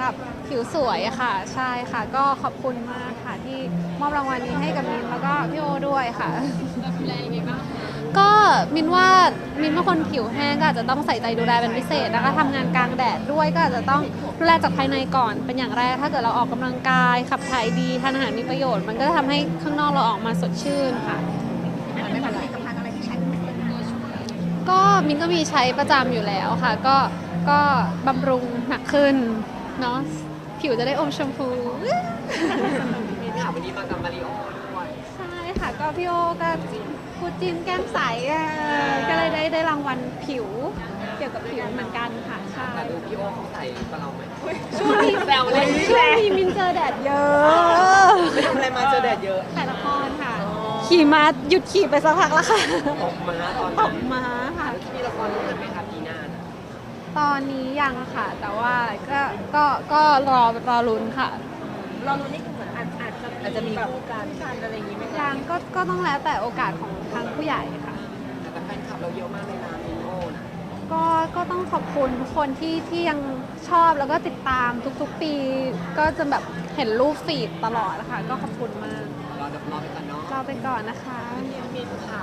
หรับผิวสวยอะค่ะ ใช่ค่ะ ก็ขอบคุณมากค่ะที่มอบรางวัลนี้ให้กับมินแล้วก็พี่โอด้วยค่ะดูแลยังไงบ้างก็มินว่ามินเป็นคนผิวแห้งก็อาจจะต้องใส่ใจดูแลเป็นพิเศษแล้วก็ทำงานกลางแดดด้วยก็อาจจะต้องดูแลจากภายในก่อนเป็นอย่างแรก ถ้าเกิดเราออกกำลังกายขับถ่ายดีทานอาหารมีประโยชน์ มันก็จะทำให้ข้างนอกเราออกมาสดชื่นค่ะอันนี้เป็นผลิตภัณฑ์อะไรที่ใช้เป็นพิเศษไหมก็มินก็มีใช้ประจำอยู่แล้วค่ะ ก็ก็บำรุงหนักขึ้น เนาะผิวจะได้อมชมพู มีค่ะวันนี้มากับมาริโอด้วยใช่ค่ะก็พี่โอก็พูดจินแก้มใสอะก็เลยได้ได้รางวัลผิว เกี่ยวกับผิวเหมือนกันค่ะใช่แต่ดูพี่โอเขาใส่กับเราไหมช่วงนี้แซวเล่นช่วงนี้มินเจอแดดเยอะไปทำอะไรมาเจอแดดเยอะถ่ายละครค่ะ ขี่มาหยุดขี่ไปสักพักแล้วค่ะตกมาตอนตนั้นกมา ตอนนี้ยังค่ะ แต่ว่าก็ก็ก็รอรอลุ้นค่ะ เรารู้นี่คือเหมือนอาจอาจจะอาจจะมีคู่กันกันอะไรอย่างนี้ไหมคะยังก็ก็ต้องแล้วแต่โอกาสของทางผู้ใหญ่ค่ะ แต่แฟนคลับเราเยอะมากเลยนะมิโอนะก็ก็ต้องขอบคุณทุกคนที่ที่ยังชอบแล้วก็ติดตามทุกๆปี ก็จะแบบเห็นรูปฟีดตลอดนะคะก็ขอบคุณมากรอดับรอไปก่อนเนาะเราไปก่อนนะคะ มีข่าว